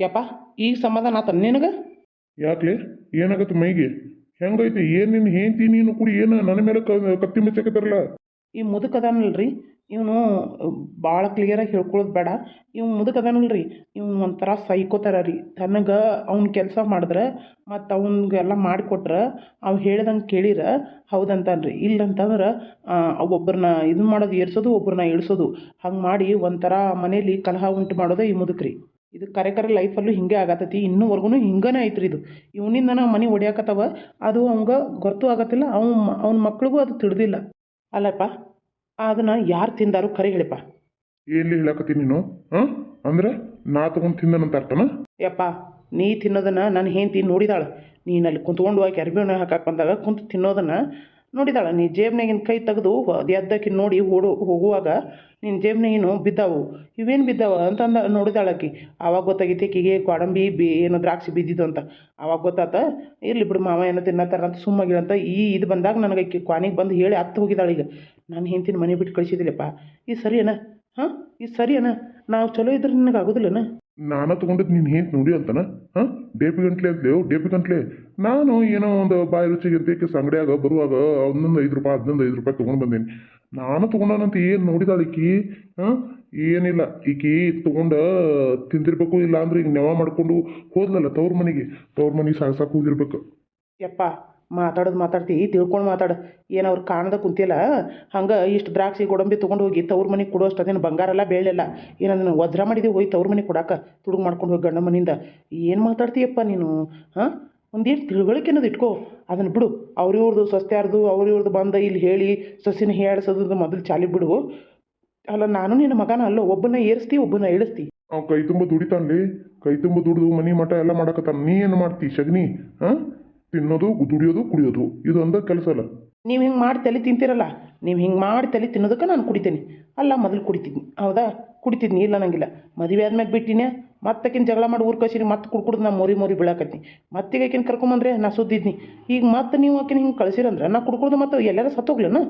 ಯಪ್ಪ ಈಗ ಸಮಾಧಾನ ಆತ ನಿನಗೆ? ಯಾಕ್ಲೆ? ಏನಾಗತ್ತೆ ಮೈಗೆ? ಹೆಂಗೈತಿ? ಏನು ನಿನ್ನ ಹೆಂಡ್ತಿ ನೀನು ಕೂಡಿ ಏನು ನನ್ನ ಮೇಲೆ ಕ- ಕತ್ತಿ ಮೆಚ್ಚಕತ್ತಾರಲ್ಲ? ಈ ಮುದುಕದಾನಲ್ರಿ ಇವನು ಇವನು ಭಾಳ ಕ್ಲಿಯರಾಗಿ ಹೇಳ್ಕೊಳ್ಳೋದು ಬೇಡ. ಇವ್ ಮುದುಕದಾನಲ್ರಿ ಇವ್ನು ಒಂಥರ ಸೈಕೋತಾರ ರೀ. ತನಗೆ ಅವ್ನ ಕೆಲಸ ಮಾಡಿದ್ರೆ ಮತ್ತು ಅವನಿಗೆಲ್ಲ ಮಾಡಿಕೊಟ್ರೆ ಅವ್ ಹೇಳ್ದಂಗೆ ಕೇಳಿರ ಹೌದಂತಾನ್ರಿ. ಇಲ್ಲಂತಂದ್ರೆ ಒಬ್ಬರನ್ನ ಇದು ಮಾಡೋದು ಏರ್ಸೋದು ಒಬ್ಬರನ್ನ ಇಳಿಸೋದು. ಹಂಗೆ ಮಾಡಿ ಒಂಥರ ಮನೇಲಿ ಕಲಹ ಉಂಟು ಮಾಡೋದೇ ಈ ಮುದುಕ್ರಿ. ಇದು ಕರೆ ಕರೆ ಲೈಫಲ್ಲೂ ಹಿಂಗೆ ಆಗತ್ತೈತಿ ಇನ್ನೂವರೆಗೂ ಹಿಂಗನೇ ಐತ್ರಿ ಇದು. ಇವನಿಂದ ನಾವು ಮನೆ ಹೊಡ್ಯಾಕತ್ತವ ಅದು ಅವಂಗೆ ಗೊತ್ತು ಆಗತ್ತಿಲ್ಲ ಅವನ್ ಅವ್ನ ಮಕ್ಳಿಗೂ ಅದು ತಿಳಿದಿಲ್ಲ. ಅಲ್ಲಪ್ಪ ಅದನ್ನು ಯಾರು ತಿಂದಾರು ಕರೆ ಹೇಳಪ್ಪ. ಎಲ್ಲಿ ಹೇಳಕತ್ತಿ ನೀನು? ಹಾಂ? ಅಂದ್ರೆ ನಾ ತಗೊಂಡು ತಿಂದನಂತ ಅರ್ಥನ? ಯಪ್ಪ ನೀ ತಿನ್ನೋದನ್ನು ನಾನು ಹೆಂಡತಿ ನೋಡಿದಾಳೆ. ನೀನು ಅಲ್ಲಿ ಕುಂತ್ಕೊಂಡು ಹೋಗಿ ಅರ್ಬಿ ಹಾಕಕ್ಕೆ ಬಂದಾಗ ಕುಂತು ತಿನ್ನೋದನ್ನು ನೋಡಿದಾಳೆ, ನೀ ಜೇಬ್ನಾಗಿನ ಕೈ ತೆಗೆದು ಎದ್ದಕ್ಕೆ ನೋಡಿ ಓಡು, ಹೋಗುವಾಗ ನಿನ್ನ ಜೇಬ್ನಾಗಿನ ಬಿದ್ದಾವು. ಇವೇನು ಬಿದ್ದಾವ ಅಂತಂದ ನೋಡಿದಾಳೆ ಆಕಿ ಆವಾಗ ಗೊತ್ತಾಗೈತಿ ಆಕಿಗೆ ಗೋಡಂಬಿ ಬಿ, ಏನು ದ್ರಾಕ್ಷಿ ಬಿದ್ದಿದ್ದು ಅಂತ. ಆವಾಗ ಗೊತ್ತಾತ, ಇರಲಿ ಬಿಡು ಮಾವ, ಏನೋ ತಿನ್ನತ್ತಾರ ಅಂತ ಸುಮ್ಮಗಿಳಂತ ಈ ಇದು ಬಂದಾಗ ನನಗೆ ಆಕಿ ಕ್ವಾನಿಗೆ ಬಂದು ಹೇಳಿ ಹತ್ತು ಹೋಗಿದ್ದಾಳೆ ಈಗ. ನಾನು ಹಿಂತಿನ ಮನೆ ಬಿಟ್ಟು ಕಳಿಸಿದಿಲ್ಲಪ್ಪ ಇದು ಸರಿಯೇನ? ಹಾಂ? ಇದು ಸರಿಯೇನ? ನಾವು ಚಲೋ ಇದ್ರೆ ನಿನಗೆ ಆಗೋದಿಲ್ಲನ? ನಾನ ತಗೊಂಡಿದ್ದು ನೀನು ಹೆಂಡ್ತಿ ನೋಡಿ ಅಂತನ? ಹಾಂ? ಡೇಪಿ ಗಂಟ್ಲೆ ಅಂತಲೇ ಡೇಪಿ ಗಂಟ್ಲೆ. ನಾನು ಏನೋ ಒಂದು ಬಾಯಿ ರುಚಿಗೆ ಅಂತ ಅಂಗಡಿಯಾಗ ಬರುವಾಗ ಒಂದೊಂದು ಐದು ರೂಪಾಯಿ, ಹದಿನೊಂದು ಐದು ರೂಪಾಯಿ ತೊಗೊಂಡು ಬಂದೇನಿ. ನಾನು ತೊಗೊಂಡಾನಂತ ಏನು ನೋಡಿದಾಳೆ ಈಕಿ? ಹಾಂ? ಏನಿಲ್ಲ. ಈಕಿ ತೊಗೊಂಡ ತಿಂದಿರ್ಬೇಕು ಇಲ್ಲ ಅಂದ್ರೆ ಈಗ ನೆವ ಮಾಡ್ಕೊಂಡು ಹೋದ್ಲಲ್ಲ ತವ್ರ ಮನೆಗೆ. ತವ್ರ ಮನೆಗೆ ಸಾಗ್ಸಾಕ್ ಹೋಗಿರ್ಬೇಕು. ಯಪ್ಪ ಮಾತಾಡೋದು ಮಾತಾಡ್ತಿ, ತಿಳ್ಕೊಂಡು ಮಾತಾಡು. ಏನು ಅವ್ರು ಕಾಣದ ಕುಂತಿಲ್ಲ. ಹಂಗೆ ಇಷ್ಟು ದ್ರಾಕ್ಷಿ ಗೋಡಂಬಿ ತೊಗೊಂಡು ಹೋಗಿ ತವ್ರ ಮನೆಗೆ ಕೊಡೋಷ್ಟು ಅದೇನು ಬಂಗಾರ ಎಲ್ಲ ಬೇಳೆಲ್ಲ ಏನಂದ್ರೆ ವಜ್ರ ಮಾಡಿದ್ದೀವಿ ಹೋಗಿ ತವ್ರ ಮನೆಗೆ ಕೊಡಾಕ. ತುಡುಗು ಮಾಡ್ಕೊಂಡು ಹೋಗಿ ಗಂಡ ಮನೆಯಿಂದ ಏನು ಮಾತಾಡ್ತೀಯಪ್ಪ ನೀನು? ಹಾಂ? ಒಂದೇನು ತಿಳುವಳಿಕೆ ಅನ್ನೋದು ಇಟ್ಕೋ. ಅದನ್ನು ಬಿಡು. ಅವ್ರಿವ್ರದ್ದು ಇವ್ರದ್ದು ಅವ್ರಿವ್ರದ್ದು ಬಂದ ಇಲ್ಲಿ ಹೇಳಿ ಸಸಿನ ಹೇಳಿಸೋದ್ರದ್ದು ಮೊದಲು ಚಾಲಿ ಬಿಡು. ಅಲ್ಲ ನಾನು ನಿನ್ನ ಮಗನ ಅಲ್ಲೋ? ಒಬ್ಬನ ಏರಿಸ್ತಿ ಒಬ್ಬನ ಇಳಿಸ್ತಿ. ಅವ್ ಕೈ ತುಂಬ ದುಡಿತಾನ್ಲಿ. ಕೈ ತುಂಬ ದುಡಿದು ಮನೆ ಮಠ ಎಲ್ಲ ಮಾಡಕತ್ತಾನ. ನೀ ಏನು ಮಾಡ್ತಿ ಶಗ್ನಿ? ಹಾಂ? ತಿನ್ನೋದು ದುಡಿಯೋದು ಕುಡಿಯೋದು. ಇದು ಅಂದ ಕೆಲಸ ಅಲ್ಲ. ನೀವು ಹಿಂಗೆ ಮಾಡಿ ತಲೆ ತಿಂತೀರಲ್ಲ, ನೀವು ಹಿಂಗೆ ಮಾಡಿ ತಲೆ ತಿನ್ನೋದಕ್ಕೆ ನಾನು ಕುಡಿತೀನಿ. ಅಲ್ಲ, ಮೊದಲು ಕುಡಿತಿದ್ನಿ. ಹೌದಾ? ಕುಡಿತಿದ್ನಿ, ಇಲ್ಲ ನಂಗಿಲ್ಲ. ಮದುವೆ ಆದ್ಮೇಲೆ ಬಿಟ್ಟಿನಿ ಮತ್ತಕ್ಕಿನ ಜಗಳ ಮಾಡಿ ಊರ್ ಮತ್ತೆ ಕುಡ್ಕುಡ್ದು ನಾ ಮೋರಿ ಮೋರಿ ಬೀಳಾಕತ್ನಿ. ಮತ್ತೆ ಆಕಿನ ಕರ್ಕೊಂಬಂದ್ರೆ ನಾ ಸುದ್ದಿದ್ನಿ. ಈಗ ಮತ್ತೆ ನೀವು ಆಕಿನ ಹಿಂಗೆ ಕಳಿಸಿರಂದ್ರೆ ನಾ ಕುಡ್ಕುಡ್ದು ಮತ್ತೆ ಎಲ್ಲಾರ ಸತ್ತೋಗ್ಲೇನ?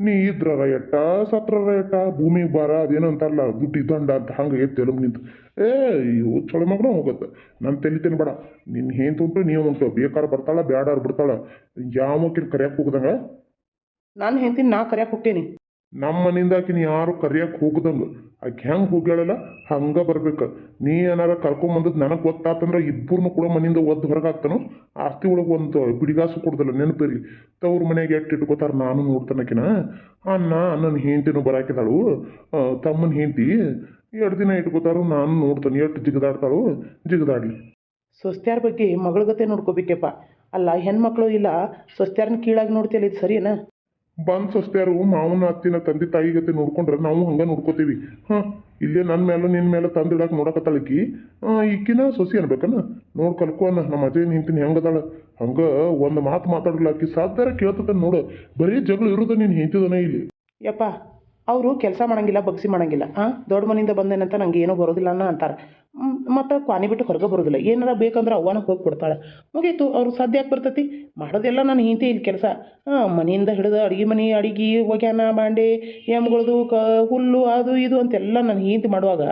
ನೀ ಇದ್ರ ಎಟ್ಟ ಸತ್ರರ ಎಟ್ಟ ಭೂಮಿಗೆ ಬಾರ ಅದೇನೋ ಅಂತಾರಲ್ಲ ದುಡ್ಡು ದಂಡ ಅಂತ ಹಂಗೆ ಎತ್ತು ತೆಲುಗು ನಿಂತು. ಏ ಇವು ಚೊಳೆ ಮಗನ ಹೋಗುತ್ತೆ. ನಾನು ತೆಲಿತೇನೆ ಬೇಡ. ನಿನ್ನ ಹೇಂತ ಉಂಟು ನೀವು ಉಂಟು. ಬೇಕಾದ್ರೆ ಬರ್ತಾಳ ಬ್ಯಾಡಾರ್ ಬಿಡ್ತಾಳ. ಯಾವಕ್ಕಿನ ಕರಿಯಕ್ಕೆ ಹೋಗ್ದಂಗ? ನಾನು ಹೆಂಡ್ತೀನಿ ನಾ ಕರಿಯಕ್ಕೆ ಹೋಗ್ತೇನೆ. ನಮ್ಮ ಮನೆಯಿಂದ ಆಕಿನ ಯಾರು ಕರಿಯಕ್ಕೆ ಹೋಗ್ದಂಗ? ಆಕೆ ಹೆಂಗೆ ಹೋಗ್ಯಾಳಲ್ಲ ಹಂಗೆ ಬರ್ಬೇಕು. ನೀ ಏನಾರ ಕರ್ಕೊಂಬಂದದ್ದು ನನಗೆ ಗೊತ್ತಾತಂದ್ರೆ ಇಬ್ಬರನ್ನು ಕೂಡ ಮನೆಯಿಂದ ಒದ್ದು ಹೊರಗಾಗ್ತಾನೋ ಆಸ್ತಿ ಒಳಗೆ ಒಂದು ಬಿಡಿಗಾಸು ಕೊಡ್ದಲ್ಲ ನೆನಪಿರಲಿ. ತವ್ರ ಮನೆಗೆ ಎಟ್ಟು ಇಟ್ಕೋತಾರ ನಾನು ನೋಡ್ತಾನಕಿನ. ಅನ್ನ ನನ್ನ ಹೆಂಡ್ತಿನೂ ಬರಾಕಿದಾಳು. ತಮ್ಮನ ಹೆಂಡತಿ ಎರಡು ದಿನ ಇಟ್ಕೋತಾರು ನಾನು ನೋಡ್ತಾನೆ, ಎಷ್ಟು ಜಿಗದಾಡ್ತಾಳು ಜಿಗದಾಡ್ಲಿ. ಸ್ವಸ್ತ್ಯಾರ ಬಗ್ಗೆ ಮಗಳ ಗತೆ ನೋಡ್ಕೋಬೇಕಪ್ಪ ಅಲ್ಲ, ಹೆಣ್ಮಕ್ಳು ಇಲ್ಲ ಸ್ವಸ್ತ್ಯಾರನ್ನ ಕೀಳಾಗಿ ನೋಡ್ತಿಯಲ್ಲ, ಇದು ಸರಿಯೇನ? ಬಂದ್ ಸಸ್ತ್ಯಾರು ಮಾವನ ಅತ್ತಿನ ತಂದೆ ತಾಯಿ ಗತೆ ನೋಡ್ಕೊಂಡ್ರೆ ನಾವು ಹಂಗೆ ನೋಡ್ಕೋತೀವಿ. ಹಾಂ, ಇಲ್ಲೇ ನನ್ನ ಮೇಲೆ ನಿನ್ನ ಮೇಲೆ ತಂದಿಡಕ್ಕೆ ನೋಡಕತ್ತಾಳಕಿ ಈಕಿನ ಸೊಸಿ ಅನ್ಬೇಕನ್ನ ನೋಡ್ ಅನ್ನ, ನಮ್ಮ ಅಜಯ್ ನಿಂತಿನ ಹೆಂಗದಾಳ ಹಂಗೆ ಒಂದು ಮಾತು ಮಾತಾಡಲಾಕಿ ಆಕಿ ಸಾಧ್ಯಾರ ಕೇಳ್ತದ ನೋಡು. ಬರೀ ಜಗಳ ಇರೋದ ನೀನು ಹಿಂತಿದನ ಇಲ್ಲಿ? ಯಪ್ಪ ಅವರು ಕೆಲಸ ಮಾಡೋಂಗಿಲ್ಲ, ಬಗ್ಸಿ ಮಾಡೋಂಗಿಲ್ಲ. ಹಾಂ ದೊಡ್ಡ ಮನೆಯಿಂದ ಬಂದೇನಂತ ನಂಗೆ ಏನೂ ಬರೋದಿಲ್ಲ ಅನ್ನೋ ಅಂತಾರೆ. ಮತ್ತು ಕ್ವಾನಿ ಬಿಟ್ಟು ಹೊರಗೆ ಬರೋದಿಲ್ಲ. ಏನಾರ ಬೇಕಂದ್ರೆ ಅವ್ವನ ಹೋಗಿ ಕೊಡ್ತಾಳೆ. ಮುಗೀತು, ಅವ್ರು ಸಾಧ್ಯ ಆಗಿ ಬರ್ತೈತಿ. ಮಾಡೋದೆಲ್ಲ ನಾನು ಹಿಂತೆ ಇಲ್ಲಿ ಕೆಲಸ. ಹಾಂ ಮನೆಯಿಂದ ಹಿಡಿದು ಅಡುಗೆ ಮನೆ, ಅಡಿಗೆ ಒಗ್ಯಾನ ಬಾಂಡೆ, ಎಮ್ಗಳದು ಕ, ಹುಲ್ಲು, ಅದು, ಇದು ಅಂತೆಲ್ಲ ನಾನು ಹಿಂತಿ ಮಾಡುವಾಗ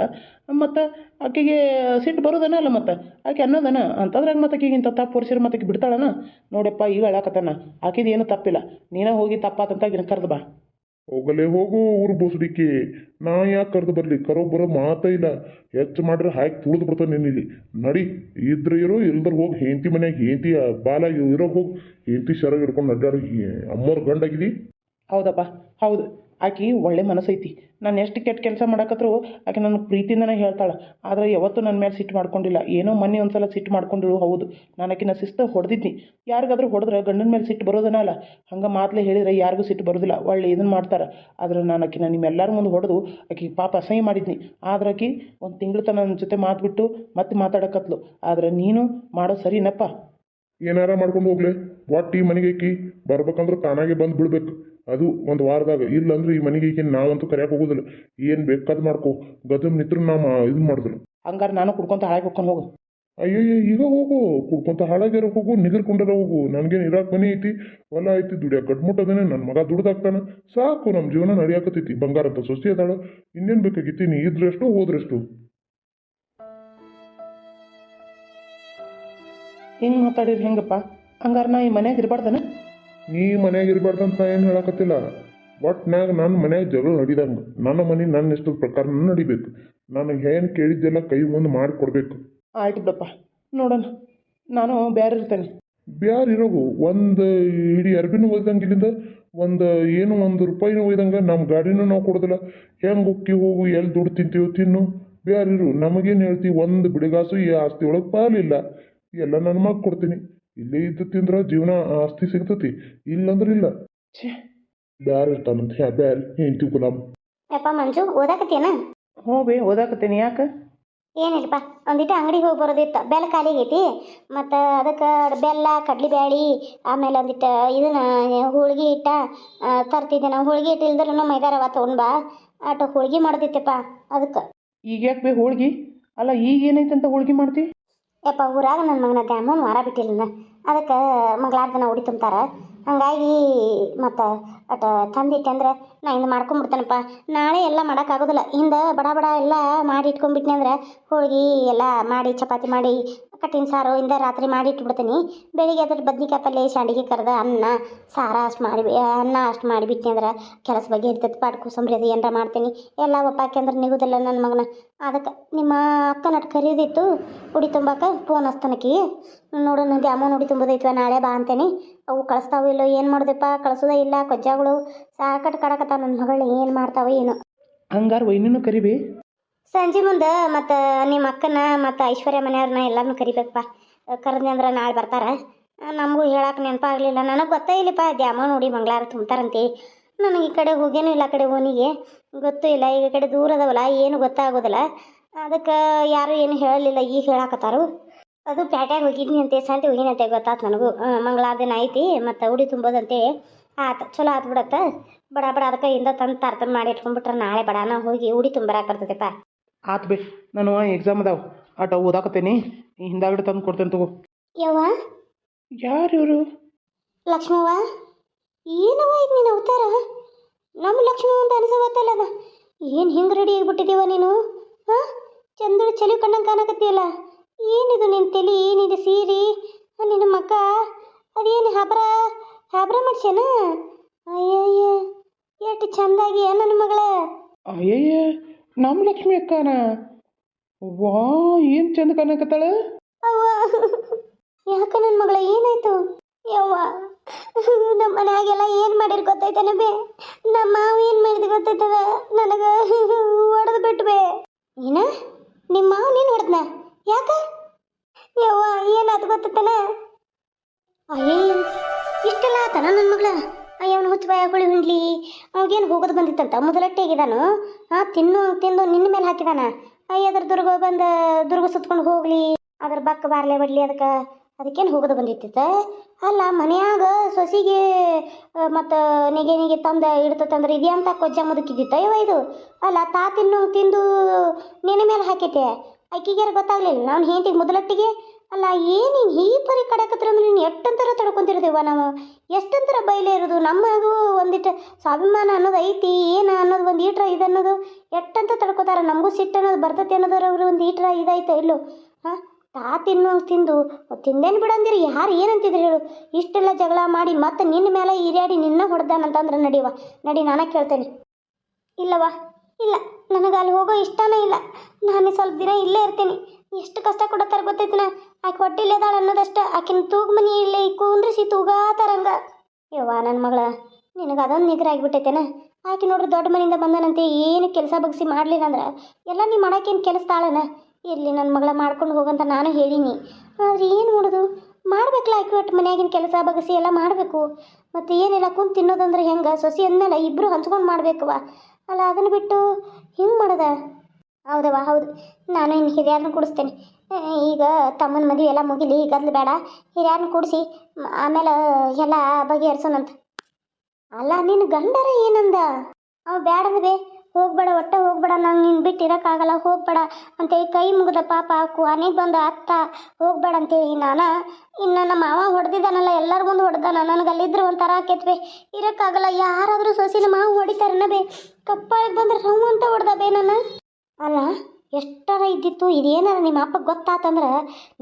ಮತ್ತು ಆಕೆಗೆ ಸಿಟ್ಟು ಬರೋದನ ಅಲ್ಲ ಮತ್ತು? ಆಕೆ ಅನ್ನೋದನ? ಅಂತಂದ್ರೆ ಮತ್ತೆ ಆಕೆಗೆ ಇಂಥ ತಪ್ಪು ಹೊರಿಸಿರು ಮತ್ತೆ ಆಕೆ ಬಿಡ್ತಾಳನ? ನೋಡಪ್ಪ, ಈಗ ಹೇಳಕತ್ತಾನ. ಆಕೆದು ಏನು ತಪ್ಪಿಲ್ಲ. ನೀನೇ ಹೋಗಿ ತಪ್ಪಾತಂತ ಗಿನ ಕರೆದು ಬಾ. ಹೋಗಲೇ ಹೋಗು, ಊರು ಬೋಸಡಿಕೆ. ನಾ ಯಾಕೆ ಕರೆದು ಬರಲಿ? ಕರೋ ಬರೋ ಮಾತೇ ಇಲ್ಲ. ಹೆಚ್ಚು ಮಾಡ್ರೆ ಹಾಕಿ ತುಳಿದು ಬಿಡ್ತಾನೆ ಇಲ್ಲಿ. ನಡಿ, ಇದ್ರೆ ಇರೋ, ಇಲ್ದ್ರ ಹೋಗಿ. ಹೆಂಡತಿ ಮನ್ಯಾಗ ಹೆಂಡತಿ ಬಾಲ ಇರೋ ಹೋಗಿ. ಹೆಂಡತಿ ಶರ ಹಿಡ್ಕೊಂಡು ಅಡ್ಡಾಡಿ ಅಮ್ಮೋರ್ ಗಂಡಾಗಿದಿ? ಹೌದಪ್ಪ, ಹೌದು. ಆಕೆ ಒಳ್ಳೆ ಮನಸ್ಸೈತಿ. ನಾನು ಎಷ್ಟು ಕೆಟ್ಟ ಕೆಲಸ ಮಾಡಕತ್ರು ಆಕೆ ನನ್ನ ಪ್ರೀತಿಯಿಂದನೇ ಹೇಳ್ತಾಳೆ. ಆದರೆ ಯಾವತ್ತೂ ನನ್ನ ಮೇಲೆ ಸಿಟ್ಟು ಮಾಡ್ಕೊಂಡಿಲ್ಲ. ಏನೋ ಮೊನ್ನೆ ಒಂದು ಸಲ ಸಿಟ್ಟು ಮಾಡ್ಕೊಂಡಿಳು ಹೌದು. ನಾನು ಆಕಿನ ಶಿಸ್ತ ಹೊಡೆದಿದ್ನಿ. ಯಾರಿಗಾದ್ರೂ ಹೊಡೆದ್ರೆ ಗಂಡನ ಮೇಲೆ ಸಿಟ್ಟು ಬರೋದನ ಅಲ್ಲ. ಹಂಗೆ ಮಾತಲೇ ಹೇಳಿದ್ರೆ ಯಾರಿಗೂ ಸಿಟ್ಟು ಬರೋದಿಲ್ಲ. ಒಳ್ಳೆ ಇದನ್ನು ಮಾಡ್ತಾರೆ. ಆದ್ರೆ ನಾನು ಆಕಿನ ನಿಮ್ಮೆಲ್ಲರ ಮುಂದೆ ಹೊಡೆದು ಆಕೆಗೆ ಪಾಪ ಅಸಹ್ಯ ಮಾಡಿದ್ನಿ. ಆದ್ರೆ ಆಕಿ ಒಂದು ತಿಂಗಳು ತನ ನನ್ನ ಜೊತೆ ಮಾತು ಮತ್ತೆ ಮಾತಾಡಕತ್ಲು. ಆದರೆ ನೀನು ಮಾಡೋ ಸರಿನಪ್ಪ. ಏನಾರ ಮಾಡ್ಕೊಂಡು ಹೋಗ್ಲೆ. ಒಟ್ಟು ಈ ಮನೆಗೆ ಆಕಿ ಬರ್ಬೇಕಂದ್ರೆ ತಾನಾಗೆ ಬಂದು ಬಿಡ್ಬೇಕು. ಅದು ಒಂದು ವಾರದಾಗ. ಇಲ್ಲಂದ್ರೆ ಈ ಮನೆಗೆ ಈಕಿನ ನಾವಂತೂ ಕರೆಯಕ್ಕೆ ಹೋಗೋದಿಲ್ಲ. ಏನು ಬೇಕಾದ್ ಮಾಡ್ಕೋ. ಗದಮ್ ನಿತ್ರ ನಾವು ಇದು ಮಾಡಿದ್ರು ಹಂಗಾರೆ ನಾನು ಕುಡ್ಕೊಂತ ಹಾಳಾಗಿ ಹೋಗ್ಕೊಂಡು ಹೋಗು. ಅಯ್ಯಯ್ಯ ಈಗ ಹೋಗು. ಕುಡ್ಕೊಂತ ಹಾಳಾಗ್ಯಾರ ಹೋಗು. ನಿಗರ್ಕೊಂಡಾರ ಹೋಗು. ನನಗೇನು ಇರಾಕ್ ಮನೆ ಐತಿ? ಹೊಲ ಐತಿ. ದುಡಿಯಾಕ ಕಟ್ಮುಟ್ಟದೇನೆ. ನನ್ನ ಮಗ ದುಡ್ದಾಗ್ತಾನೆ ಸಾಕು ನಮ್ಮ ಜೀವನ ನಡೆಯಾಕತೈತಿ ಬಂಗಾರ ಅಂತ ಸೊಸೆ ಅದಾಳ. ಇನ್ನೇನು ಬೇಕಾಗಿತ್ತೀನಿ ನೀ ಹೋದ್ರಷ್ಟು ಹೋದ್ರೆಷ್ಟು. ಹಿಂಗೆ ಮಾತಾಡಿರಿ ಹೆಂಗಪ್ಪ? ಹಂಗಾರೆ ನಾ ಈ ಮನ್ಯಾಗ ಇರಬಾರ್ದನ? ನೀ ಮನ್ಯಾಗ ಇರಬಾರ್ದಂತ ನಾ ಏನು ಹೇಳಕತ್ತಿಲ್ಲ. ಒಟ್ನ್ಯಾಗ ನನ್ನ ಮನ್ಯಾಗ ಜಗಳ ನಡಿದಂಗೆ. ನನ್ನ ಮನೆ ನನ್ನ ಇಷ್ಟದ ಪ್ರಕಾರ ನಡಿಬೇಕು. ನನಗೆ ಏನು ಕೇಳಿದ್ದೆಲ್ಲ ಕೈ ಮುಂದೆ ಮಾಡಿಕೊಡ್ಬೇಕು ಆಯ್ತು ಬಿಡಪ್ಪ. ನೋಡೋಣ. ನಾನು ಬೇರೆ ಇರ್ತೇನೆ. ಬ್ಯಾರ ಇರೋಗು. ಒಂದು ಇಡೀ ಅರ್ಬಿನೂ ಒಯ್ದಂಗೆ ಇಲ್ಲಿಂದ ಒಂದು ಏನು ಒಂದು ರೂಪಾಯಿನೂ ಒಯ್ದಂಗೆ ನಮ್ಮ ಗಾಡಿನೂ ನಾವು ಕೊಡೋದಿಲ್ಲ. ಹೆಂಗೆ ಉಕ್ಕಿ ಹೋಗು ಎಲ್ಲಿ ದುಡ್ಡು ತಿಂತೀವಿ ತಿನ್ನು. ಬ್ಯಾರ ಇರು. ನಮಗೇನು ಹೇಳ್ತೀವಿ ಒಂದು ಬಿಡಿಗಾಸು ಈ ಆಸ್ತಿ ಒಳಗೆ ಪಾಲಿಲ್ಲ ಎಲ್ಲ ನನ್ನ ಮಗ ಕೊಡ್ತೀನಿ. ಇಲ್ಲೇ ಇದ್ದು ತಿಂದ್ರೆ ಜೀವನ ಆಸ್ತಿ ಸಿಗ್ತತಿ. ಇಲ್ಲಂದ್ರೆ ಇಲ್ಲ. ಛೇ. ಬ್ಯಾರ ಇರ್ತಾನಂತ. ಹ್ಯಾ ಬ್ಯಾರ ಹೆಂಡತಿ ಗುಲಾಮ್ ಯಪ್ಪ ಮಂಜು ಓದಾಕತ್ತೇನ ಹ್ಞೂ ಬಿ ಓದಾಕತ್ತೀನಿ. ಯಾಕೆ? ಏನಿಲ್ಲಪ್ಪ ಒಂದಿಟ್ಟು ಅಂಗಡಿಗೆ ಹೋಗಿ ಬರೋದಿತ್ತು ಬೆಲ್ಲ ಖಾಲಿ ಆಗೈತಿ. ಮತ್ತು ಅದಕ್ಕೆ ಬೆಲ್ಲ ಕಡ್ಲಿ ಬ್ಯಾಳಿ ಆಮೇಲೆ ಒಂದಿಟ್ಟು ಇದನ್ನ ಹೋಳ್ಗೆ ಹಿಟ್ಟ ತರ್ತಿದ್ದೆ ನಾವು. ಹೋಳ್ಗೆ ಹಿಟ್ಟು ಇಲ್ದ್ರೂ ಮೈದಾರವ ತೊಗೊಂಡು ಬಾ. ಆಟೋ ಹೋಳ್ಗೆ ಮಾಡೋದಿತ್ತಪ್ಪ ಅದಕ್ಕೆ. ಈಗ ಯಾಕೆ ಬೇ ಹೋಳ್ಗೆ? ಅಲ್ಲ ಈಗ ಏನೈತೆ ಅಂತ ಹೋಳ್ಗೆ ಮಾಡ್ತಿ? ಯಪ್ಪ ಊರಾಗ ನನ್ನ ಮಗನ ದ್ಯಾಮೋನ್ ವಾರ ಬಿಟ್ಟಿಲ್ಲ ಅದಕ್ಕೆ ಮಂಗಳಾರ ದಿನ ಉಡಿ ತುಂಬ್ತಾರ. ಹಂಗಾಗಿ ಮತ್ತು ಅಟ ತಂದಿಟ್ಟೆ ಅಂದ್ರೆ ನಾ ಇಂದು ಮಾಡ್ಕೊಂಬಿಡ್ತೇನಪ್ಪ. ನಾಳೆ ಎಲ್ಲ ಮಾಡೋಕ್ಕಾಗೋದಿಲ್ಲ. ಹಿಂದೆ ಬಡ ಬಡ ಎಲ್ಲ ಮಾಡಿ ಇಟ್ಕೊಂಡ್ಬಿಟ್ನಿ ಅಂದ್ರೆ ಹೋಳ್ಗೆ ಎಲ್ಲ ಮಾಡಿ, ಚಪಾತಿ ಮಾಡಿ, ಕಟ್ಟಿನ ಸಾರು ಹಿಂದೆ ರಾತ್ರಿ ಮಾಡಿ ಇಟ್ಬಿಡ್ತೀನಿ. ಬೆಳಿಗ್ಗೆ ಅದ್ರ ಬದ್ನಿಕಾಯಿ ಪಲ್ಯ ಸಂಡಿಗೆ ಕರೆದ ಅನ್ನ, ಸಾರ ಅಷ್ಟು ಮಾಡಿ, ಅನ್ನ ಅಷ್ಟು ಮಾಡಿಬಿಟ್ನಿ ಅಂದ್ರೆ ಕೆಲಸ ಬಗ್ಗೆ ಇರ್ತೈತೆ ಪಾಟ್ ಕೂಸಂಬ್ರಿ ಅದು ಏನಾರ ಮಾಡ್ತೀನಿ. ಎಲ್ಲ ಒಪ್ಪಾಕೆ ಅಂದ್ರೆ ನಿಗುದಿಲ್ಲ ನನ್ನ ಮಗನ. ಅದಕ್ಕೆ ನಿಮ್ಮ ಅಕ್ಕ ನಟ್ ಕರೆಯೋದಿತ್ತು ಉಡಿ ತುಂಬಾಕ, ಫೋನ್ ಹಚ್ತಾನಕಿ. ನೋಡೋಣ ದ್ಯಾಮೋನ್ ಉಡಿ ತುಂಬೋದೈತ್ವ, ನಾಳೆ ಬಾ ಅಂತೇನಿ. ಅವು ಕಳಿಸ್ತಾವೋ ಇಲ್ಲೋ ಏನು ಮಾಡ್ದೆಪ್ಪ? ಕಳಿಸೋದೇ ಇಲ್ಲ ಕೊಜ್ಜಾಗಳು. ಸಾಕಟ್ಟು ಕಡಕತ್ತಾವ ನನ್ನ ಮಗಳು ಏನು ಮಾಡ್ತಾವ ಏನು. ಹಂಗಾರ ವೈನಿನೂ ಕರಿಬಿ? ಸಂಜೆ ಮುಂದೆ ಮತ್ತು ನಿಮ್ಮ ಅಕ್ಕನ ಮತ್ತು ಐಶ್ವರ್ಯ ಮನೆಯವ್ರನ್ನ ಎಲ್ಲರನ್ನೂ ಕರಿಬೇಕಪ್ಪ. ಕರೆದ್ನಿ ಅಂದ್ರೆ ನಾಳೆ ಬರ್ತಾರೆ. ನಮಗೂ ಹೇಳಕ್ಕೆ ನೆನಪಾಗಲಿಲ್ಲ ನನಗೆ ಗೊತ್ತೇ ಇಲ್ಲಪ್ಪ. ದ್ಯಾಮ ನೋಡಿ ಮಂಗಳಾರ ತುಂಬ್ತಾರಂತೆ ನನಗೆ ಈ ಕಡೆ ಹೋಗೇನೂ ಇಲ್ಲ ಆ ಕಡೆ ಓನಿಗೆ. ಗೊತ್ತೂ ಇಲ್ಲ ಈಗ ಈ ಕಡೆ ದೂರ ಅದಾವಲ್ಲ ಏನು ಗೊತ್ತಾಗೋದಿಲ್ಲ. ಅದಕ್ಕೆ ಯಾರು ಏನು ಹೇಳಲಿಲ್ಲ ಈಗ ಹೇಳಾಕತ್ತಾರು. ಅದು ಪ್ಯಾಟ್ಯಾಗ ಹೋಗಿದ್ನಿ ಅಂತೆ ಸಂತೆ ಹೋಗಿನಂತೆ ಗೊತ್ತಾತು ನನಗೂ. ಮಂಗಳಾದಿನ ಐತಿ ಮತ್ತು ಉಡಿ ತುಂಬೋದಂತೆ. ಆತು ಚಲೋ ಆತು ಬಿಡತ್ತ. ಬಡ ಬಡ ಅದಕ್ಕೆ ಇಂದ ತಂದು ತರ್ತನ ಮಾಡಿ ಇಟ್ಕೊಂಡ್ಬಿಟ್ರೆ ನಾಳೆ ಬಡಾನ ಹೋಗಿ ಉಡಿ ತುಂಬರಾಕರ್ತೈತೆಪ್ಪ ಆತು ಬಿ ನಾನು ಎಕ್ಸಾಮ್ ಅದಾವ. ಆಟ ಓದಾಕತ್ತೇನಿ ಹಿಂದಾಗಡೆ ತಂದು ಕೊಡ್ತೇನೆ ತಗೋ. ಯವ್ವ? ಯಾರು ಇವರು? ಲಕ್ಷ್ಮವ್ವ? ಏನವ್ವ ಇದು ನೀನು ಅವತಾರ? ನಮ್ಮ ಲಕ್ಷ್ಮವ್ವ ಅಂತ ಅನಿಸವತ್ತಲ್ಲದ ಏನು ಹಿಂಗೆ ರೆಡಿ ಆಗಿಬಿಟ್ಟಿದ್ದೀವ ನೀನು? ಹಾಂ? ಚಂದಳು ಚಲಿ ಕಣ್ಣಂಗೆ ಕಾಣಕತ್ತೀಯಲ್ಲ? ಏನಿದು ನಿನ್ನ ತಲೆ? ಏನಿದೆ ಸೀರೆ? ನಿನ್ನ ಮಕ್ಕ ಅದೇನು ಹಬ್ರ? ಹಬ್ರ ಮಾಡ್ಸ್ಯಾನ? ಅಯ್ಯಯ್ಯ ಎಷ್ಟು ಚಂದಾಗಿ ನನ್ನ ಮಗಳ? ಅಯ್ಯಯ್ಯ ನಮ್ಮ ಲಕ್ಷ್ಮಿ ಅಕ್ಕನ? ವಾ ಏನು ಚಂದ ಕಾಣಕತ್ತಾಳ? ಅವ್ವ ಯಾಕ ನನ್ನ ಮಗಳ ಏನಾಯ್ತು? ಯವ್ವ ನಮ್ಮ ಮನ್ಯಾಗೆಲ್ಲ ಏನು ಮಾಡಿರ್ ಗೊತ್ತೈತೇನ ಬೇ? ನಮ್ಮ ಮಾವ ಏನು ಮಾಡಿದ್ ಗೊತ್ತೈತದ ನನಗೆ ಹೊಡೆದು ಇಷ್ಟೆಲ್ಲ ನನ್ನ ಮಗಳ? ಅಯ್ಯ, ಅವನು ಹುಚ್ಚ ಬಾಯ ಹುಳಿ ಹಿಂಡ್ಲಿ ಅವಗೇನು ಹೋಗೋದು ಬಂದಿತ್ತಂತ? ಮೊದಲಟ್ಟೆಗಿದಾನು ಹಾಂ ತಿನ್ನು, ತಿಂದು ನಿನ್ನ ಮೇಲೆ ಹಾಕಿದಾನ? ಅಯ್ಯ, ಅದ್ರ ದುರ್ಗ ಬಂದು ದುರ್ಗ ಸುತ್ಕೊಂಡು ಹೋಗ್ಲಿ. ಅದ್ರ ಬಕ್ಕ ಬಾರ್ಲೆ ಬಡ್ಲಿ ಅದಕ್ಕೆ. ಅದಕ್ಕೇನು ಹೋಗೋದು ಬಂದಿತ್ತ ಅಲ್ಲ, ಮನೆಯಾಗ ಸೊಸಿಗೆ ಮತ್ತು ನಿಗೆ ನಿಗೆ ತಂದ ಇಡ್ತತಂದ್ರೆ ಇದೆಯಂತ ಕೊಜ್ಜ ಮುದುಕಿದ್ದಿತ್ತ? ಅಯ್ಯೋ, ಇದು. ಅಲ್ಲ, ತಾ ತಿನ್ನು, ತಿಂದು ನಿನ್ನ ಮೇಲೆ ಹಾಕೈತೆ. ಅಕ್ಕಿಗೆ ಗೊತ್ತಾಗ್ಲಿಲ್ಲ. ನಾನು ಹೆಂಡತಿಗೆ ಮೊದಲಟ್ಟಿಗೆ ಅಲ್ಲ, ಏನು ಈ ಪರಿ ಕಡಕತ್ರ ಅಂದ್ರೆ ನೀನು ಎಷ್ಟಂತರ ತಡ್ಕೊಂತಿರ್ತೀವ ನಾವು? ಎಷ್ಟಂತರ ಬೈಲೇ ಇರೋದು? ನಮಗೂ ಒಂದಿಟ್ಟು ಸ್ವಾಭಿಮಾನ ಅನ್ನೋದು ಐತಿ, ಏನು ಅನ್ನೋದು ಒಂದು ಈಟ್ರ ಇದು ಅನ್ನೋದು? ಎಷ್ಟಂತ ತಡ್ಕೋತಾರ? ನಮಗೂ ಸಿಟ್ಟು ಅನ್ನೋದು ಬರ್ತೈತೆ ಅನ್ನೋದ್ರ ಅವರು ಒಂದು ಈಟ್ರ ಇದೈತೆ ಇಲ್ಲೋ? ಹಾಂ? ತಾ ತಿನ್ನು ತಿಂದು. ತಿಂದೇನು ಬಿಡಂದಿರಿ ಯಾರು ಏನಂತಿದ್ರು ಹೇಳು. ಇಷ್ಟೆಲ್ಲ ಜಗಳ ಮಾಡಿ ಮತ್ತೆ ನಿನ್ನ ಮೇಲೆ ಹಿರಿಯಾಡಿ ನಿನ್ನ ಹೊಡೆದಾನಂತಂದ್ರೆ ನಡೀವ. ನಡಿ, ನಾನು ಕೇಳ್ತೇನೆ. ಇಲ್ಲವಾ ಇಲ್ಲ. ನನಗೆ ಅಲ್ಲಿ ಹೋಗೋ ಇಷ್ಟನೇ ಇಲ್ಲ. ನಾನು ಸ್ವಲ್ಪ ದಿನ ಇಲ್ಲೇ ಇರ್ತೀನಿ. ಎಷ್ಟು ಕಷ್ಟ ಕೊಡತ್ತಾರ ಗೊತ್ತೈತಿನ? ಆಕೆ ಹೊಟ್ಟಿಲ್ ಅದಾಳ ಅನ್ನೋದಷ್ಟ ಆಕಿನ ತೂಗ್ ಮನಿ ಇಲ್ಲಿ ಕುಂದ್ರಿಸಿ ತೂಗಾತಾರಂಗ. ಯವ್ವ ನನ್ನ ಮಗಳ, ನಿನಗೆ ಅದೊಂದು ನಿಗ್ರ ಆಗಿಬಿಟ್ಟೈತೇನ? ಆಕೆ ನೋಡ್ರಿ ದೊಡ್ಡ ಮನೆಯಿಂದ ಬಂದನಂತೆ, ಏನು ಕೆಲಸ ಬಗ್ಸಿ ಮಾಡಲಿಲ್ಲ ಅಂದ್ರೆ ಎಲ್ಲ ನೀ ಮಾಡೋಕ್ಕೇನು ಕೆಲಸ ತಾಳನ ಇರಲಿ ನನ್ನ ಮಗಳ ಮಾಡ್ಕೊಂಡು ಹೋಗಂತ ನಾನು ಹೇಳೀನಿ. ಆದ್ರೆ ಏನು ಮಾಡೋದು? ಮಾಡ್ಬೇಕಲ್ಲ ಆಕೆ ಒಟ್ಟು ಮನೆಯಾಗಿನ ಕೆಲಸ ಬಗ್ಸಿ ಎಲ್ಲ ಮಾಡಬೇಕು. ಮತ್ತು ಏನಿಲ್ಲ, ಕುಂತು ತಿನ್ನೋದಂದ್ರೆ ಹೆಂಗೆ? ಸೊಸಿ ಅಂದಮೇಲೆ ಇಬ್ಬರು ಹಂಚ್ಕೊಂಡು ಮಾಡ್ಬೇಕವ ಅಲ್ಲ ಅದನ್ನು ಬಿಟ್ಟು ಹಿಂಗೆ ಮಾಡೋದ? ಹೌದವ್ವ ಹೌದು. ನಾನು ಇನ್ನು ಹಿರಿಯರನ್ನ ಕೂಡಿಸ್ತೇನೆ. ಈಗ ತಮ್ಮನ ಮದುವೆ ಎಲ್ಲ ಮುಗಿಲಿ, ಗದ್ಲು ಬೇಡ. ಹಿರಿಯರನ್ನ ಕೂಡಿಸಿ ಆಮೇಲೆ ಎಲ್ಲ ಬಗೆಹರಿಸೋಣಂತ. ಅಲ್ಲ, ನಿನ್ನ ಗಂಡರ ಏನಂದ? ಅವ ಬೇಡಂದ್ರೆ ಹೋಗ್ಬೇಡ, ಒಟ್ಟೆ ಹೋಗ್ಬೇಡ, ನಂಗೆ ನಿನ್ನ ಬಿಟ್ಟು ಇರೋಕ್ಕಾಗಲ್ಲ. ಹೋಗ್ಬೇಡ ಅಂತೇಳಿ ಕೈ ಮುಗಿದ ಪಾಪ ಕೊನೆಗೆ ಬಂದ ಅತ್ತ, ಹೋಗ್ಬೇಡ ಅಂತೇಳಿ ನಾನು, ಇನ್ನು ನಮ್ಮ ಮಾವ ಹೊಡೆದಿದ್ದಾನಲ್ಲ, ಎಲ್ಲರ ಮುಂದೆ ಹೊಡೆದಾನ. ನನಗೆ ಅಲ್ಲಿದ್ರೆ ಒಂಥರ ಆಕೈತ್ವೆ ಇರೋಕ್ಕಾಗಲ್ಲ, ಯಾರಾದರೂ ಸೊಸಿನ ಮಾವ ಹೊಡಿತಾರನ ಬೇ. ಕಪ್ಪಾಳಿಗೆ ಬಂದ್ರೆ ಹ್ಞೂ ಅಂತ ಹೊಡೆದ ಬೇ ನಾನು ಅಲ್ಲ, ಎಷ್ಟರ ಇದ್ದಿತ್ತು, ಇದೇನಾರ ನಿಮ್ಮ ಅಪ್ಪ ಗೊತ್ತಾತಂದ್ರೆ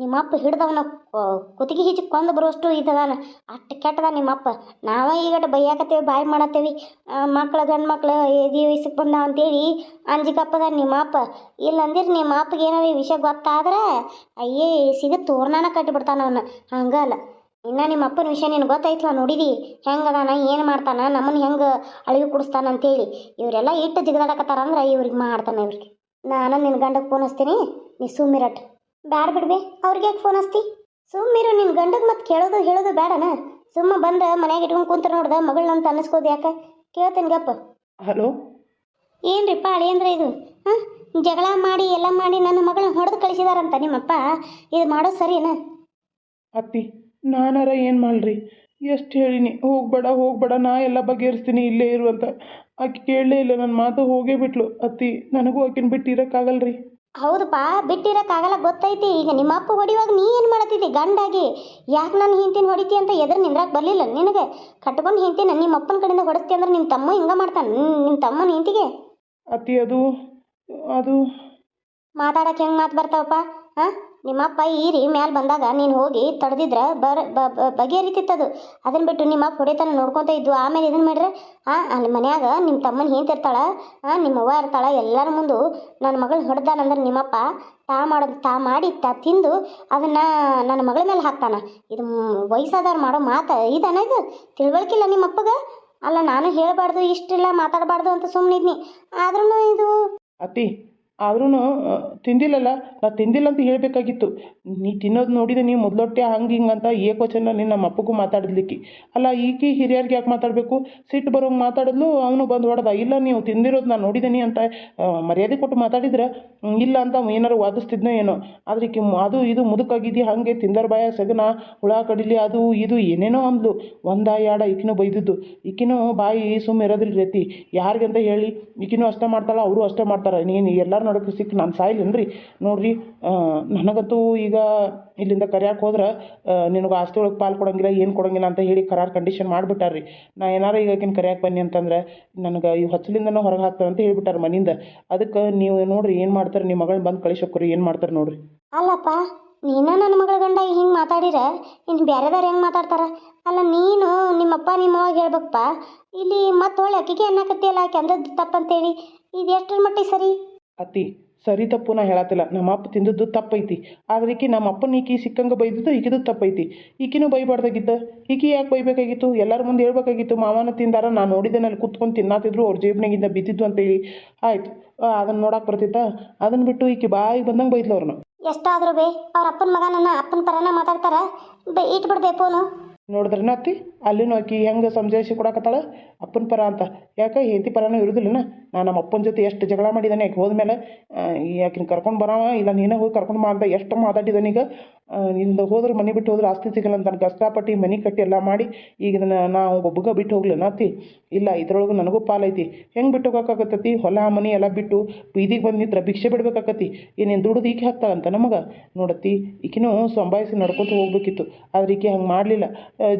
ನಿಮ್ಮ ಅಪ್ಪ ಹಿಡ್ದವನ ಕುತ್ತಿಗೆ ಹಿಜಿ ಕೊಂದು ಬರುವಷ್ಟು ಇದ್ದದಾನ. ಅಷ್ಟು ಕೆಟ್ಟದ ನಿಮ್ಮ ಅಪ್ಪ. ನಾವ ಈಗ ಬೈಯಾಕತ್ತೇವಿ, ಬಾಯಿ ಮಾಡತ್ತೇವಿ. ಮಕ್ಳು ಗಂಡು ಮಕ್ಳು ಎದಿ ವಯಸ್ಸಿಗೆ ಬಂದಾವ ಅಂತೇಳಿ ಅಂಜಿಕಪ್ಪದ ನಿಮ್ಮ ಅಪ್ಪ. ಇಲ್ಲಂದಿರ ನಿಮ್ಮ ಅಪ್ಪಗೆ ಏನಾರ ಈ ವಿಷಯ ಗೊತ್ತಾದ್ರೆ, ಅಯ್ಯೇ, ಸಿಗ ತೋರ್ನಾನ ಕಟ್ಟಿಬಿಡ್ತಾನ ಅವನ್ನ ಹಂಗಲ್ಲ. ಇನ್ನು ನಿಮ್ಮ ಅಪ್ಪನ ವಿಷಯ ನಿನ್ಗೆ ಗೊತ್ತಾಯ್ತಲ್ಲ, ನೋಡಿದಿ? ಹೆಂಗದಾನ, ಏನು ಮಾಡ್ತಾನ ನಮ್ಮನ್ನು ಹೆಂಗೆ ಅಳಿವು ಕುಡಿಸ್ತಾನ ಅಂತೇಳಿ. ಇವರೆಲ್ಲ ಇಟ್ಟು ಜಿಗದಾಡಕತ್ತಾರ ಅಂದ್ರೆ ಇವ್ರಿಗೆ ಮಾಡ್ತಾನೆ ಇವ್ರಿಗೆ. ನಾನು ನಿನ್ನ ಗಂಡಗೆ ಫೋನ್ ಹಚ್ತೀನಿ ನೀ ಸುಮ್ಮಿರಟ್ ಬ್ಯಾಡ ಬಿಡ್ಬೆ ಅವ್ರಿಗೆ ಯಾಕೆ ಫೋನ್ ಹಚ್ತಿ? ಸುಮ್ಮಿರು ನಿನ್ನ ಗಂಡಗೆ ಮತ್ತೆ ಕೇಳೋದು ಹೇಳೋದು ಬೇಡನ ಸುಮ್ಮ ಬಂದ ಮನೆಗೆ ಇಟ್ಕೊಂಡು ಕುಂತ ನೋಡ್ದ ಮಗಳನ್ನಂತ ಅನ್ನಿಸ್ಕೋದು ಯಾಕೆ? ಕೇಳ್ತೇನೆ ಗಪ್ಪ. ಹಲೋ? ಏನ್ರಿಪ್ಪ ಅಳಿಯಂದ್ರೆ ಇದು? ಹಾಂ ಜಗಳ ಮಾಡಿ ಎಲ್ಲ ಮಾಡಿ ನನ್ನ ಮಗಳನ್ನ ಹೊಡೆದು ಕಳಿಸಿದಾರಂತ ನಿಮ್ಮಪ್ಪ? ಇದು ಮಾಡೋದು ಸರಿನಾ? ಅತ್ತಿ ನಾನಾರ ಏನು ಮಾಡ್ರಿ ಎಷ್ಟು ಹೇಳಿನಿ? ಹೋಗ್ಬೇಡ ಹೋಗ್ಬೇಡ ನಾ ಎಲ್ಲ ಬಗೆಹರಿಸ್ತೀನಿ ಇಲ್ಲೇ ಇರು ಅಂತ. ಆಕೆ ಕೇಳಲೇ ಇಲ್ಲ ನನ್ನ ಮಾತು ಹೋಗೇ ಬಿಟ್ಲು. ಅತ್ತಿ ನನಗೂ ಆಕಿನ ಬಿಟ್ಟು ರೀ ಹೌದಪ್ಪ ಬಿಟ್ಟಿರೋಕ್ಕಾಗಲ್ಲ ಗೊತ್ತೈತಿ. ಈಗ ನಿಮ್ಮ ಅಪ್ಪ ಹೊಡಿವಾಗ ನೀ ಏನು ಮಾಡತ್ತಿದ್ದಿ ಗಂಡಾಗಿ ಯಾಕೆ ನಾನು ಹಿಂತಿನ ಹೊಡಿತಿ ಅಂತ ಎದುರು ನಿಂದ್ರಾಕ್ ಬರಲಿಲ್ಲ ನಿನಗೆ? ಕಟ್ಕೊಂಡು ಹಿಂತಿನ ನಿಮ್ಮ ಅಪ್ಪನ ಕಡೆಯಿಂದ ಹೊಡಿಸ್ತಿ ಅಂದ್ರೆ ನಿಮ್ಮ ತಮ್ಮ ಹಿಂಗೆ ಮಾಡ್ತಾನೆ ನಿಮ್ಮ ತಮ್ಮನ ಹಿಂತಿಗೆ ಅತ್ತಿ ಅದು ಅದು. ಮಾತಾಡಕ್ಕೆ ಹೆಂಗೆ ಮಾತು ಬರ್ತಾವಪ್ಪ ಹಾಂ ನಿಮ್ಮಪ್ಪ ಈರಿ ಮ್ಯಾಲೆ ಬಂದಾಗ ನೀನು ಹೋಗಿ ತಡೆದಿದ್ರೆ ಬರ ಬಗೆಹರಿತಿತ್ತದು. ಅದನ್ನ ಬಿಟ್ಟು ನಿಮ್ಮಪ್ಪ ಹೊಡೆತನ ನೋಡ್ಕೊತ ಇದ್ದು ಆಮೇಲೆ ಇದನ್ನು ಮಾಡ್ರೆ? ಹಾಂ ಅಲ್ಲಿ ಮನ್ಯಾಗ ನಿಮ್ಮ ತಮ್ಮನ ಹಿಂತಿರ್ತಾಳ ಹಾಂ ನಿಮ್ಮ ಅವ್ವ ಇರ್ತಾಳ, ಎಲ್ಲರ ಮುಂದೆ ನನ್ನ ಮಗಳು ಹೊಡೆದಾನಂದ್ರೆ ನಿಮ್ಮಪ್ಪ ತಾ ಮಾಡೋದು ತಾ ಮಾಡಿ ತಾ ತಿಂದು ಅದನ್ನು ನನ್ನ ಮಗಳ ಮೇಲೆ ಹಾಕ್ತಾನೆ. ಇದು ವಯಸ್ಸಾದವ್ರು ಮಾಡೋ ಮಾತು ಇದನ ಇದು? ತಿಳ್ವಳಿಕಿಲ್ಲ ನಿಮ್ಮಪ್ಪಗ? ಅಲ್ಲ ನಾನು ಹೇಳಬಾರ್ದು, ಇಷ್ಟಿಲ್ಲ ಮಾತಾಡಬಾರ್ದು ಅಂತ ಸುಮ್ಮನಿದ್ನಿ ಆದ್ರೂ ಇದು ಅತ್ತಿ ಆದ್ರೂ ತಿಂದಿಲ್ಲಲ್ಲ, ನಾ ತಿಂದಿಲ್ಲ ಅಂತ ಹೇಳಬೇಕಾಗಿತ್ತು. ನೀ ತಿನ್ನೋದು ನೋಡಿದೆ ನೀವು ಮೊದಲೊಟ್ಟೆ ಹಂಗೆ ಹಿಂಗೆ ಅಂತ ಏಕವಚನ ನಿನ್ನ ನಮ್ಮ ಅಪ್ಪಗೂ ಮಾತಾಡಿದ್ಲಿಕ್ಕೆ. ಅಲ್ಲ, ಈಕಿ ಹಿರಿಯರಿಗೆ ಯಾಕೆ ಮಾತಾಡಬೇಕು? ಸಿಟ್ಟು ಬರೋಂಗೆ ಮಾತಾಡಿದ್ಲು, ಅವನು ಬಂದು ಹೊಡೆದ. ಇಲ್ಲ, ನೀವು ತಿಂದಿರೋದು ನಾನು ನೋಡಿದ್ದೀನಿ ಅಂತ ಮರ್ಯಾದೆ ಕೊಟ್ಟು ಮಾತಾಡಿದ್ರೆ ಇಲ್ಲ ಅಂತ ಏನಾರು ವಾದಿಸ್ತಿದ್ನೋ ಏನೋ. ಆದರೆ ಕಿ ಅದು ಇದು ಮುದುಕಾಗಿದ್ದಿ, ಹಾಗೆ ತಿಂದರ ಬಾಯ, ಸಗನ, ಹುಳ ಕಡಿಲಿ, ಅದು ಇದು ಏನೇನೋ ಅಂದ್ಲು. ಒಂದ ಎರಡ ಈಕಿನೂ ಬೈದಿದ್ದು. ಈಕಿನೂ ಬಾಯಿ ಸುಮ್ಮ ಇರೋದಿಲ್ಲ ರೀತಿ ಯಾರಿಗಂತ ಹೇಳಿ, ಈಕಿನೂ ಅಷ್ಟೇ ಮಾಡ್ತಾಳೆ, ಅವರು ಅಷ್ಟೇ ಮಾಡ್ತಾರೆ. ನೀನು ಎಲ್ಲರ ನಡಕ್ಕೆ ಸಿಕ್ಕ ನಾನು ಸಾಯ್ಲೇನ್ರಿ ನೋಡ್ರಿ ನನಗಂತೂ ಈಗ ಇಲ್ಲಿಂದ ಕರ್ಯಾಕೆ ಹೋದ್ರೆ ನಿನಗೆ ಆಸ್ತಿ ಒಳಗೆ ಪಾಲು ಕೊಡಂಗಿಲ್ಲ, ಏನು ಕೊಡಂಗಿಲ್ಲ ಅಂತ ಹೇಳಿ ಕರಾರ್ ಕಂಡೀಷನ್ ಮಾಡಿಬಿಟ್ಟಾರ್ರಿ. ನಾ ಏನಾರ ಈಗ ಆಕಿನ ಕರ್ಯಾಕೆ ಬನ್ನಿ ಅಂತಂದ್ರೆ, ನನಗೆ ಈ ಹೊಸಲಿಂದನೂ ಹೊರಗೆ ಹಾಕ್ತಾರೆ ಅಂತ ಹೇಳ್ಬಿಟ್ಟಾರ ಮನಿಂದ. ಅದಕ್ಕೆ ನೀವು ನೋಡ್ರಿ, ಏನು ಮಾಡ್ತಾರೆ ನಿಮ್ಮ ಮಗಳನ್ನ ಬಂದು ಕಳಿಸೋಕ್ರಿ, ಏನು ಮಾಡ್ತಾರೆ ನೋಡ್ರಿ. ಅಲ್ಲಪ್ಪ, ನೀನ ನನ್ನ ಮಗಳ ಗಂಡ ಹಿಂಗೆ ಮಾತಾಡಿರ ಇನ್ನು ಬೇರೆದವ್ರು ಹೆಂಗೆ ಮಾತಾಡ್ತಾರ? ಅಲ್ಲ, ನೀನು ನಿಮ್ಮಪ್ಪ ನಿಮ್ಮವಾಗ ಹೇಳ್ಬೇಕಪ್ಪ. ಇಲ್ಲಿ ಮತ್ತೆ ಒಳ್ಳೆ ಅಕ್ಕಿಗೆ ಅನ್ನಕತ್ತಿಯಲ್ಲ, ಆಕೆ ಅಂದದ್ದು ತಪ್ಪಂತೇಳಿ. ಇದು ಎಷ್ಟರ ಮಟ್ಟಿಗೆ ಸರಿ? ಅತ್ತಿ ಸರಿ ತಪ್ಪು ನಾ ಹೇಳತ್ತಿಲ್ಲ. ನಮ್ಮ ಅಪ್ಪ ತಿಂದದ್ದು ತಪ್ಪೈತಿ. ಆದ್ರೆ ಈಕಿ ನಮ್ಮ ಅಪ್ಪನ ಈಕಿ ಸಿಕ್ಕಂಗೆ ಬೈದಿದ್ದು ಈಕಿದು ತಪ್ಪೈತಿ. ಈಕಿನೂ ಬೈಬಾರ್ದಾಗಿದ್ದ. ಈಕಿ ಯಾಕೆ ಬೈಬೇಕಾಗಿತ್ತು? ಎಲ್ಲರ ಮುಂದೆ ಹೇಳ್ಬೇಕಾಗಿತ್ತು. ಮಾವನ ತಿಂದಾರ ನಾನು ನೋಡಿದ್ದೇನೆ, ಅಲ್ಲಿ ಕುತ್ಕೊಂಡು ತಿನ್ನಾತಿದ್ರು, ಅವ್ರ ಜೇಬ್ನಾಗಿಂದ ಬಿದ್ದಿದ್ದು ಅಂತೇಳಿ ಆಯ್ತು. ಅದನ್ನು ನೋಡಕ್ಕೆ ಬರ್ತಿತ್ತ ಅದನ್ನು ಬಿಟ್ಟು ಈಕಿ ಬಾಯಿಗೆ ಬಂದಂಗೆ ಬೈದ್ಲು ಅವ್ರನ್ನ ಎಷ್ಟಾದರೂ ಬೇ, ಅವ್ರ ಅಪ್ಪನ ಮಗನನ್ನ ಅಪ್ಪನ ಪರನ ಮಾತಾಡ್ತಾರ? ಬೇ, ಇಟ್ಬಿಡ್ಬೇ, ಫೋನು. ನೋಡಿದ್ರನ ಅತ್ತಿ ಅಲ್ಲಿನೂ ಆಕಿ ಹೆಂಗೆ ಸಂಜಾಯಿಸಿ ಕೊಡಕತ್ತಾಳ? ಅಪ್ಪನ ಪರ ಅಂತ. ಯಾಕೆ ಹೆಂಡತಿ ಪರನೂ ಇರುದಿಲ್ಲನ? ನಾನು ನಮ್ಮ ಅಪ್ಪನ ಜೊತೆ ಎಷ್ಟು ಜಗಳ ಮಾಡಿದ್ದಾನೆ ಆಕೆ ಹೋದ್ಮೇಲೆ ಆಕಿನ ಕರ್ಕೊಂಡು ಬರಾವ, ಇಲ್ಲ ನೀನೇ ಹೋಗಿ ಕರ್ಕೊಂಡು ಅಂತ ಎಷ್ಟು ಮಾತಾಡಿದ್ದಾನೆ ನಿಂದ ಹೋದ್ರೆ ಮನೆ ಬಿಟ್ಟು ಹೋದ್ರೆ ಆಸ್ತಿ ಸಿಗಲ್ಲ ಅಂತ ನನಗೆ ಕಷ್ಟಪಟ್ಟು ಮನೆ ಕಟ್ಟಿ ಎಲ್ಲ ಮಾಡಿ ಈಗ ಇದನ್ನು ನಾವು ಒಬ್ಬಗ ಬಿಟ್ಟು ಹೋಗ್ಲೇನ ಅತ್ತಿ. ಇಲ್ಲ, ಇದ್ರೊಳಗೆ ನನಗೂ ಪಾಲೈತಿ ಹೆಂಗೆ ಬಿಟ್ಟು ಹೋಗೋಕ್ಕಾಗತ್ತತಿ ಹೊಲ, ಮನೆ ಎಲ್ಲ ಬಿಟ್ಟು ಬೀದಿಗೆ ಬಂದು ನಿಂತ್ರ ಭಿಕ್ಷೆ ಬಿಡ್ಬೇಕಾಕತ್ತಿ. ಏನೇನು ದುಡ್ದು ಈಕೆ ಹಾಕ್ತಾಳಂತ ನಮಗೆ? ನೋಡತ್ತಿ, ಈಕಿನೂ ಸಂಭಾಯಿಸಿ ನಡ್ಕೊತ ಹೋಗ್ಬೇಕಿತ್ತು. ಆದ್ರೆ ಈಕೆ ಹಂಗೆ ಮಾಡಲಿಲ್ಲ.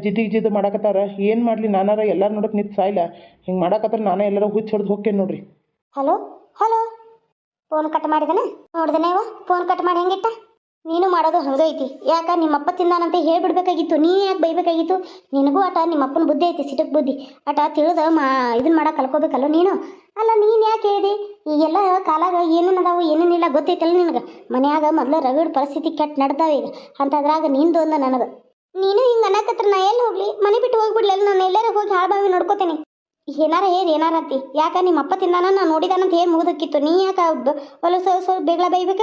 ಜಿದ್ದಿಗೆ ಜಿದ್ದು ಮಾಡಕತ್ತಾರ. ಏನು ಮಾಡಲಿ? ನಾನಾರ ಎಲ್ಲರೂ ನೋಡಕ್ಕೆ ನಿಂತು ಸಾಯಿಲ್ಲ ಹಿಂಗೆ ಮಾಡಕತ್ತಾರ ನಾನೇ ಎಲ್ಲರೂ ಹುಚ್ಚು ಹೊಡೆದು ಹೋಗ್ತೇನೆ ನೋಡ್ರಿ. ಹಲೋ? ಹಲೋ? ಫೋನ್ ಕಟ್ ಮಾಡಿದನ? ನೋಡ್ದನೇವ ಫೋನ್ ಕಟ್ ಮಾಡಿ ಹೆಂಗಿಟ್ಟ? ನೀನು ಮಾಡೋದು ಹಂಗೈತಿ. ಯಾಕ? ನಿಮ್ಮಪ್ಪ ತಿಂದಾನಂತ ಹೇಳ್ಬಿಡ್ಬೇಕಾಗಿತ್ತು. ನೀ ಯಾಕೆ ಬೈಬೇಕಾಗಿತ್ತು? ನಿನಗೂ ಆಟ, ನಿಮ್ಮಪ್ಪನ ಬುದ್ಧಿ ಐತಿ, ಸಿಟಕ್ ಬುದ್ಧಿ. ಆಟ ತಿಳಿದು ಮಾ ಇದನ್ನ ಮಾಡಕ್ಕೆ ಕಲ್ಕೋಬೇಕಲ್ಲ ನೀನು? ಅಲ್ಲ, ನೀನು ಯಾಕೆ ಹೇಳಿದೆ? ಈಗೆಲ್ಲ ಕಾಲಾಗ ಏನೇನು ಅದಾವು ಏನೇನಿಲ್ಲ ಗೊತ್ತೈತಲ್ಲ ನಿನಗೆ? ಮನ್ಯಾಗ ಮೊದಲು ರಗಡ್ ಪರಿಸ್ಥಿತಿ ಕೆಟ್ಟ ನಡ್ದಾವ ಈಗ. ಅಂಥದ್ರಾಗ ನಿಂದು ಅಂದ ನನಗೆ. ನೀನು ಹಿಂಗೆ ಅನ್ನಕತ್ರ ನಾ ಎಲ್ಲಿ ಹೋಗ್ಲಿ? ಮನೆ ಬಿಟ್ಟು ಹೋಗ್ಬಿಡ್ಲಲ್ಲ ನಾನು ಎಲ್ಲರೂ ಹೋಗಿ ಹಾಳ್ಬಾವಿ ನೋಡ್ಕೋತೇನೆ. ಏನಾರ ಹೇರ್, ಏನಾರ ಅಂತಿ. ಯಾಕ? ನಿಮ್ಮಪ್ಪ ತಿಂದಾನ, ನಾ ನೋಡಿದಾನಂತ ಹೇಳಿ ಮುಗಿದಕ್ಕಿತ್ತು ನೀ ಯಾಕ ಹೊಲಸ ಬೇಗ ಬೈಬೇಕ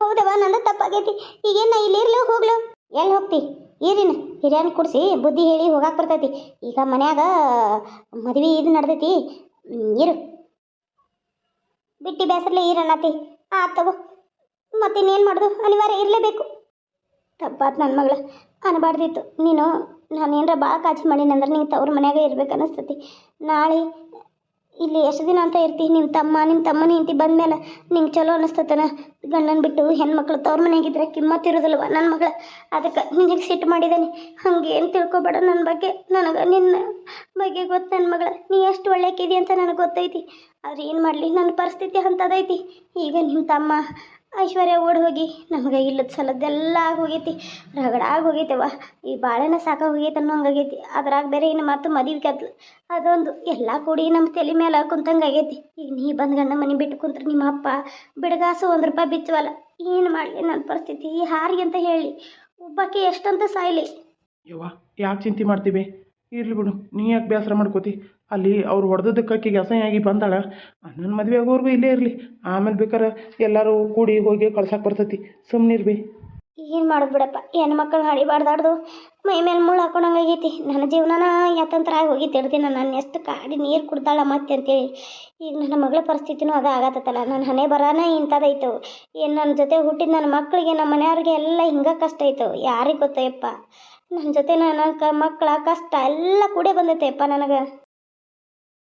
ಹೌದವ ನನ್ನ ತಪ್ಪಾಗೈತಿ. ಈಗೇನ ಇಲ್ಲಿ ಇರಲು, ಹೋಗ್ಲು. ಎಲ್ಲಿ ಹೋಗ್ತಿ? ಈರಿನ ಹಿರಿಯನ್ ಕುಡ್ಸಿ ಬುದ್ಧಿ ಹೇಳಿ ಹೋಗಾಕ್ ಬರ್ತೈತಿ. ಈಗ ಮನ್ಯಾಗ, ಮದ್ವೆ ಇದು ನಡ್ದೈತಿ. ಇರು. ಬಿಟ್ಟಿ ಬೇಸರ್ಲೆ ಇರನತಿ ಆತವ ಮತ್ತೆ ಮತ್ತಿನ್ನೇನು ಮಾಡೋದು? ಅನಿವಾರ್ಯ ಇರಲೇಬೇಕು. ತಪ್ಪಾತ್ ನನ್ನ ಮಗಳ. ಅನ್ಬಾರ್ದಿತ್ತು. ನೀನು, ನಾನೇನರ ಭಾಳ ಮಾಡೀನಿ ಅಂದ್ರೆ ನೀವು ತವ್ರ ಮನ್ಯಾಗ ಇರ್ಬೇಕು ಅನಿಸ್ತತಿ. ನಾಳೆ ಇಲ್ಲಿ ಎಷ್ಟು ದಿನ ಅಂತ ಇರ್ತಿ ನಿಮ್ಮ ತಮ್ಮ ನಿಮ್ಮ ತಮ್ಮನ ಹೆಂಡತಿ ಬಂದ್ಮೇಲೆ ನಿಂಗೆ ಚಲೋ ಅನಿಸ್ತತನ? ಗಂಡನ ಬಿಟ್ಟು ಹೆಣ್ಮಕ್ಳು ತವ್ರ ಮನೆಯಾಗಿದ್ರೆ ಕಿಮ್ಮತ್ ಇರೋದಿಲ್ವ ನನ್ನ ಮಗಳ? ಅದಕ್ಕೆ ನಿನಗೆ ಸಿಟ್ಟು ಮಾಡಿದ್ದಾನೆ ಹಂಗೆ ಏನು ತಿಳ್ಕೊಬೇಡ ನನ್ನ ಬಗ್ಗೆ. ನನಗೆ ನಿನ್ನ ಬಗ್ಗೆ ಗೊತ್ತು ನನ್ನ ಮಗಳ. ನೀ ಎಷ್ಟು ಒಳ್ಳೆಕಿದಿ ಅಂತ ನನಗೆ ಗೊತ್ತೈತಿ. ಆದ್ರೆ ಏನು ಮಾಡಲಿ? ನನ್ನ ಪರಿಸ್ಥಿತಿ ಅಂಥದ್ದೈತಿ. ಈಗ ನಿಮ್ಮ ತಮ್ಮ ಐಶ್ವರ್ಯ ಓಡಿ ಹೋಗಿ, ನಮಗೆ ಇಲ್ಲದ ಸಲದ್ದೆಲ್ಲ ಆಗೋಗೈತಿ. ರಗಡ ಹೋಗೈತವ ಈ ಬಾಳೆನ ಹೋಗೈತೆ ಅನ್ನೋಂಗಾಗೈತಿ. ಅದ್ರಾಗ ಬೇರೆ ಇನ್ನು ಮತ್ತು ಮದುವೆ ಕತ್ಲು ಅದೊಂದು ಎಲ್ಲ ಕೂಡಿ ನಮ್ಮ ತಲೆ ಮೇಲೆ ಕುಂತಂಗೆ ಆಗೈತಿ. ಈಗ ನೀ ಬಂದು ಗಂಡ ಮನೆ ಬಿಟ್ಟು ಕುಂತ್ರೆ ನಿಮ್ಮ ಅಪ್ಪ ಬಿಡಗಾಸು ಒಂದು ರೂಪಾಯಿ ಬಿಚ್ಚವಲ್ಲ. ಏನು ಮಾಡಲಿ ನನ್ನ ಪರಿಸ್ಥಿತಿ? ಈ ಹಾರಿಗೆ ಅಂತ ಹೇಳಿ. ಒಬ್ಬಾಕಿ ಎಷ್ಟಂತ ಸಾಯ್ಲಿ. ಯವ್ವ, ಯಾಕೆ ಚಿಂತೆ ಮಾಡ್ತೀವಿ ಇರ್ಲಿ ಬಿಡು, ನೀ ಯಾಕೆ ಬೇಸರ ಮಾಡ್ಕೋತಿ? ಅಲ್ಲಿ ಅವ್ರು ಹೊಡೆದಕ್ಕೆ ಆಕಿಗೆ ಅಸಹ್ಯಾಗಿ ಬಂದಾಳ. ನನ್ನ ಮದುವೆ ಆಗೋರ್ಗು ಇಲ್ಲೇ ಇರಲಿ. ಆಮೇಲೆ ಬೇಕಾರೆ ಎಲ್ಲರೂ ಕೂಡಿ ಹೋಗಿ ಕಳ್ಸಕ್ಕೆ ಬರ್ತೈತಿ. ಸುಮ್ಮನಿರ್ಬಿ ಏನು ಮಾಡೋದು ಬಿಡಪ್ಪ? ಹೆಣ್ಮಕ್ಳು ಹಡಿಬಾರ್ದಾಡ್ದು ಮೈ ಮೇಲೆ ಮುಳ್ಳು ಹಾಕೊಂಡಂಗೆ ಆಗೈತಿ. ನನ್ನ ಜೀವನನ ಯಾತಂತ್ರ ಆಗಿ ಹೋಗಿ ಹಿಡ್ದಿನ ನಾನು. ಎಷ್ಟು ಕಾಡಿ ನೀರು ಕುಡ್ದಾಳ ಮತ್ತೆ ಅಂತೇಳಿ. ಈಗ ನನ್ನ ಮಗಳ ಪರಿಸ್ಥಿತಿನೂ ಅದ ಆಗತ್ತಲ್ಲ. ನನ್ನ ಹಣೆ ಬರಾನ ಇಂಥದ್ದಾಯ್ತು ಏನು ನನ್ನ ಜೊತೆ ಹುಟ್ಟಿದ ನನ್ನ ಮಕ್ಕಳಿಗೆ ನಮ್ಮ ಮನೆಯವ್ರಿಗೆ ಎಲ್ಲ ಹಿಂಗೆ ಕಷ್ಟ ಐತು ಯಾರಿಗೆ ಗೊತ್ತಯ್ಯಪ್ಪ? ನನ್ನ ಜೊತೆ ನನ್ನ ಕ ಮಕ್ಕಳ ಕಷ್ಟ ಎಲ್ಲ ಕೂಡೇ ಬಂದೈತೆಯಪ್ಪ ನನಗೆ.